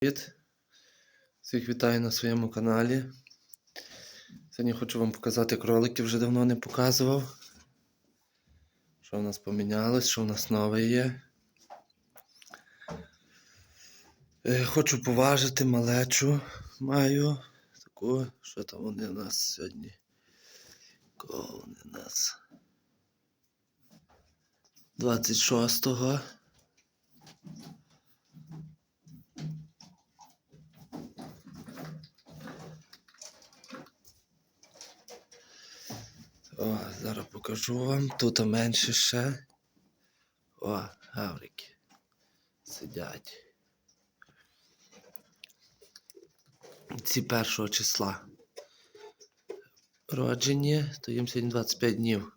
Привіт! Всіх вітаю на своєму каналі. Сьогодні хочу вам показати кроликів, вже давно не показував. Що в нас помінялось, що в нас нове є. Е, Хочу поважити малечу маю. Таку, що там вони у нас сьогодні. Кого вони у нас? 26-го. О, зараз покажу вам. Тут менше ще. О, гаврики. Сидять. Ці першого числа. Роджені, то їм сьогодні 25 днів.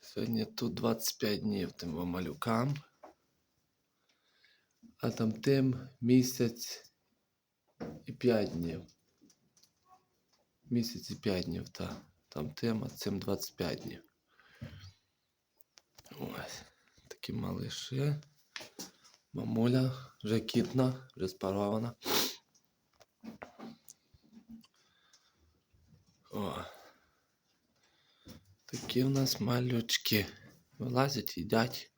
Сьогодні тут 25 днів тим малюкам. А там тим місяць і 5 днів. Місяць і 5 днів, так. Там тим, а цим 25 днів. Ось. Такі малиші. Мамуля вже кітна, вже спарована. О. Такі у нас малючки. Вилазять, їдять.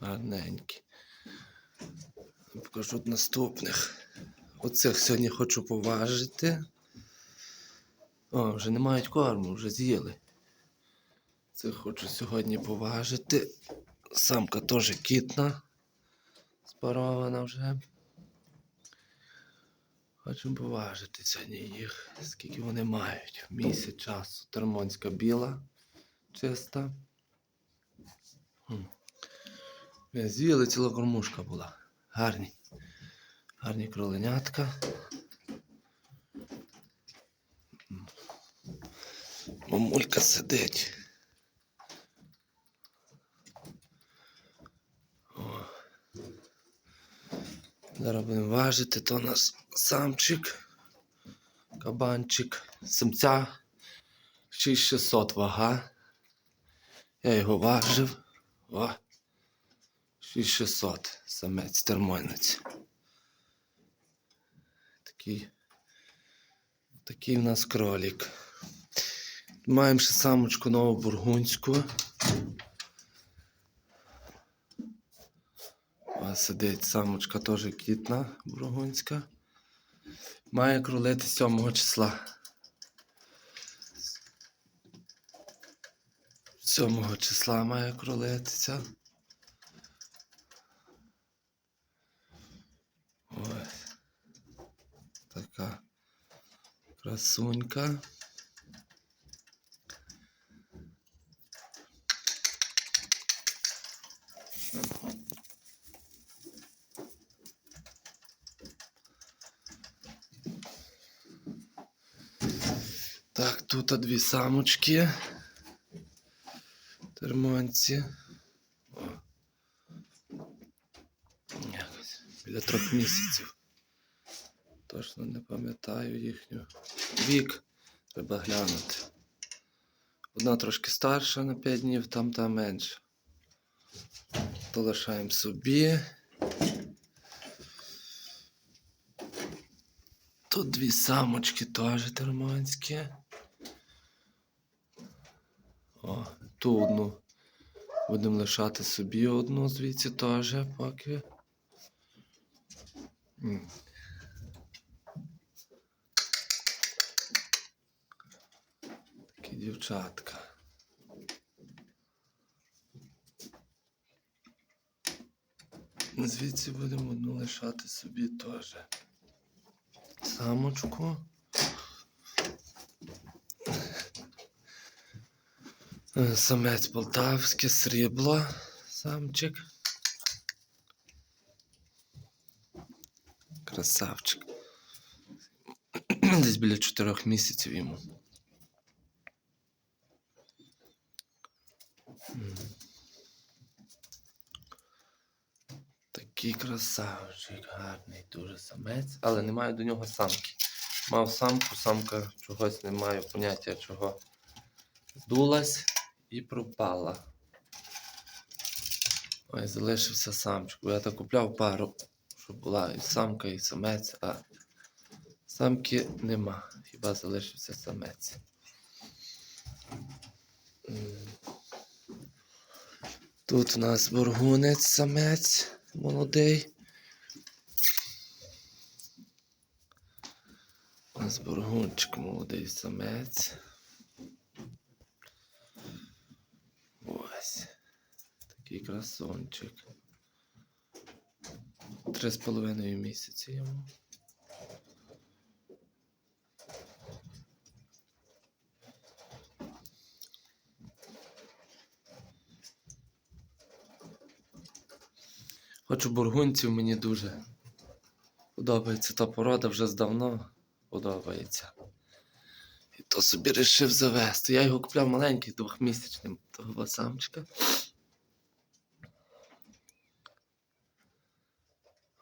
Гарненькі. Покажу наступних. Оцих сьогодні хочу поважити. О, вже не мають корму, вже з'їли. Цих хочу сьогодні поважити. Самка теж кітна. Спарована вже. Хочу поважити сьогодні їх, скільки вони мають. Місяць часу. Термонська біла, чиста. З'їли ціла кормушка була. Гарні. Гарні кроленятка. Мамулька сидить. О. Зараз будемо важити, то у нас самчик, кабанчик, самця 6600 вага. Я його важив. О. 6600 самець термонець. Такий, такий в нас кролик. Маємо ще самочку нову бургунську. А сидить самочка теж кітна бургунська. Має кролити 7 числа. 7 числа має кролитися. Ось. Така красунька. Так, тут дві самочки. Термонці. О. Біля трьох місяців. Точно не пам'ятаю їхню вік. Треба глянути. Одна трошки старша на 5 днів, там та менша. То лишаємо собі. Тут дві самочки теж терманські. О, ту одну. Будемо лишати собі одну звідси теж поки. М. Такі дівчатка. Звідси будемо одну лишати собі теж. Самочку. Е, Самець полтавське срібло. Самчик. Красавчик. Десь біля чотирьох місяців йому. Такий красавчик, гарний дуже самець, але немає до нього самки. Мав самку, самка чогось не маю поняття чого. Здулась і пропала. Ой, залишився самчик. Я так купляв пару, щоб була і самка, і самець, а самки нема. Хіба залишився самець. Тут у нас бургунець самець молодий. У нас бургунчик молодий самець. Ось. Такий красончик. Три з половиною місяці йому. Хочу бургунців, мені дуже подобається та порода вже здавно подобається. І то собі рішив завести. Я його купляв маленький, двохмісячним того самчика.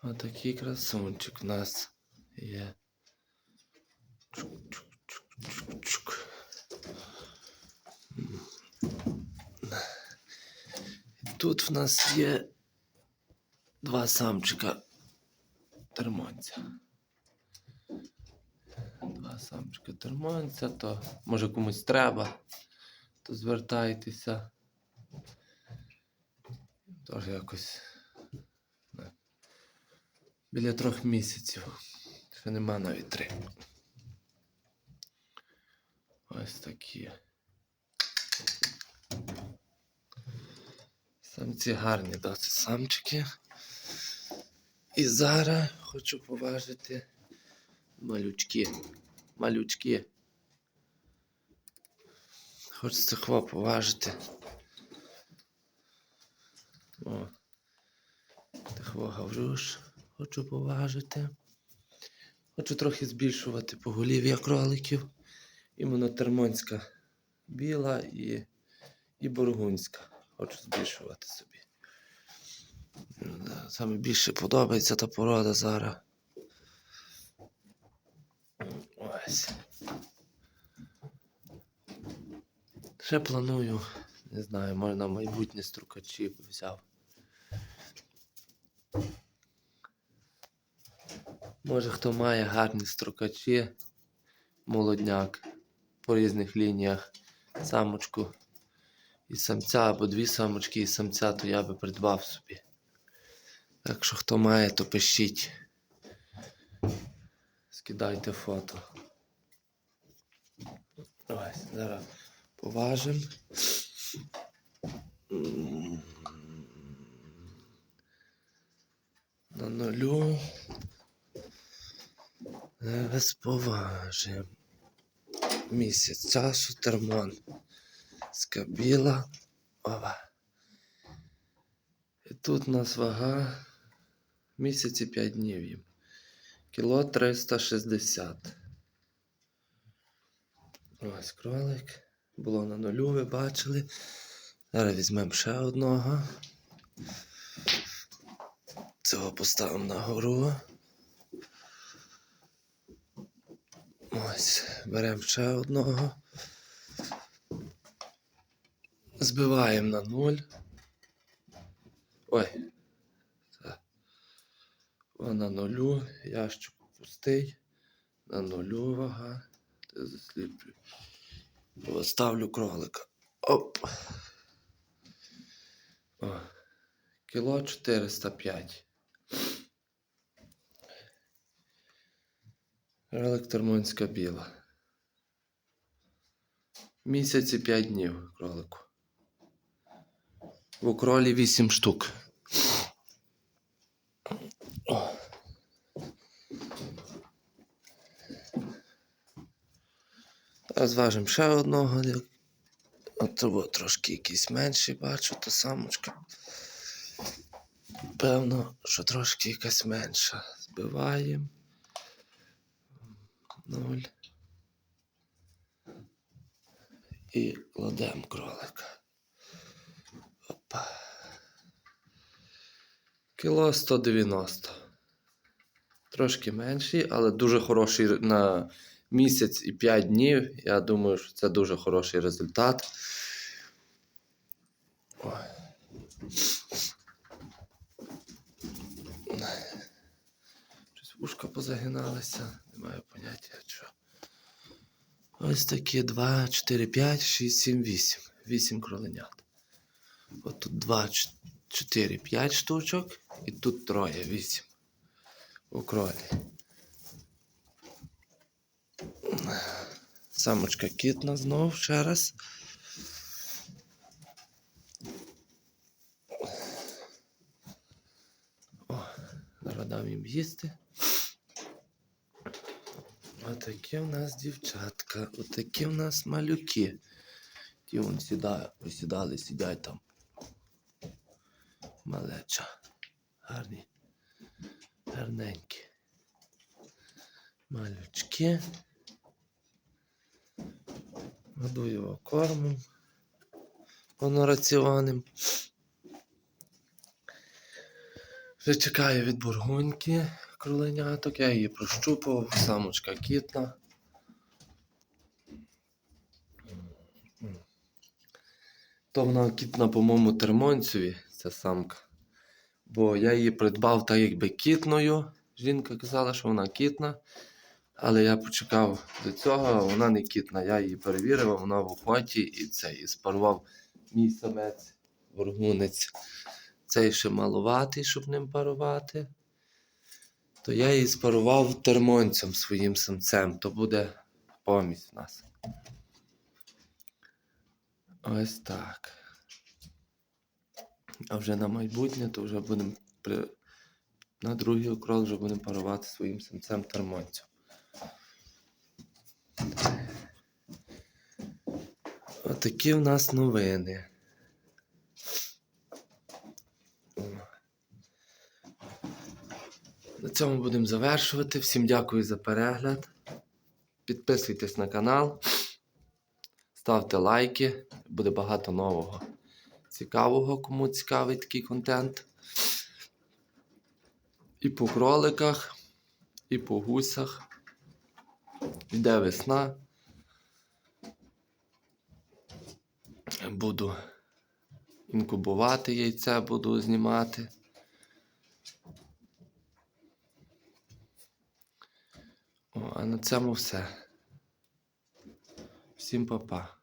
Отакий красунчик в нас є. Чук-чук-чук-чук-чук. Тут в нас є два самчика термонця. Два самчика термонця, то може комусь треба, то звертайтеся. Тож якось не, біля трьох місяців. Ще нема навіть три. Ось такі. Самці гарні досить самчики. І зараз хочу поважити малючки. Малючки. Хочеться хва поважити. О. Тихо гаврюш. Хочу поважити. Хочу трохи збільшувати поголів'я кроликів. Іменно термонська біла і, і бургунська. Хочу збільшувати собі. Саме більше подобається та порода зараз. Ось. Ще планую, не знаю, може на майбутнє струкачі взяв. Може хто має гарні строкачі, молодняк по різних лініях, самочку і самця, або дві самочки і самця, то я би придбав собі. Так що хто має, то пишіть. Скидайте фото. Ось, зараз поважимо. На нулю. Зараз поважимо. Місяць часу термон. Скабіла. Ова. І тут у нас вага місяці 5 днів їм. Кіло 360. Ось кролик. Було на нулю, ви бачили. Зараз візьмемо ще одного. Цього поставимо на гору. Ось, беремо ще одного. Збиваємо на нуль. Ой. На нулю. Ящик пустий. На нулю вага. Ти засліплю. Поставлю кролика. Оп. О. Кіло 405. Кролик термонська біла. Місяці 5 днів кролику. В кролі 8 штук. Зважимо ще одного. От того трошки якийсь менший, бачу, то самочка. Певно, що трошки якась менша. Збиваємо. Нуль. І кладемо кролика. Опа. Кіло 190. Трошки менший, але дуже хороший на місяць і 5 днів. Я думаю, що це дуже хороший результат. Ой. Щось вушка позагиналися, не маю поняття що. Ось такі 2, 4, 5, 6, 7, 8. 8 кроленят. От тут 2, 4, 5 штучок і тут троє, 8. У кролі. Самочка кітна знов ще раз. О, зараз їм їсти. Отакі в нас дівчатка, отакі в нас малюки. Ті вон сідає, посідали, сидять там. Малеча. Гарні. Гарненькі. Малючки. Годую його кормом. Воно Вже чекаю від бургуньки кроленяток, я її прощупав, самочка кітна. То вона кітна, по-моєму, термонцеві, ця самка. Бо я її придбав так якби кітною. Жінка казала, що вона кітна. Але я почекав до цього, вона не кітна. Я її перевірив, вона в охоті і це, і спарував мій самець, бургунець. Цей ще малуватий, щоб ним парувати. То я її спарував термонцем своїм самцем. То буде помість в нас. Ось так. А вже на майбутнє, то вже будемо при... на другий окрол вже будемо парувати своїм самцем термонцем. Отакі в нас новини. На цьому будемо завершувати. Всім дякую за перегляд. Підписуйтесь на канал, ставте лайки, буде багато нового. Цікавого, кому цікавий такий контент. І по кроликах, і по гусях. Йде весна. Буду інкубувати яйця, буду знімати. О, а на цьому все. Всім па-па.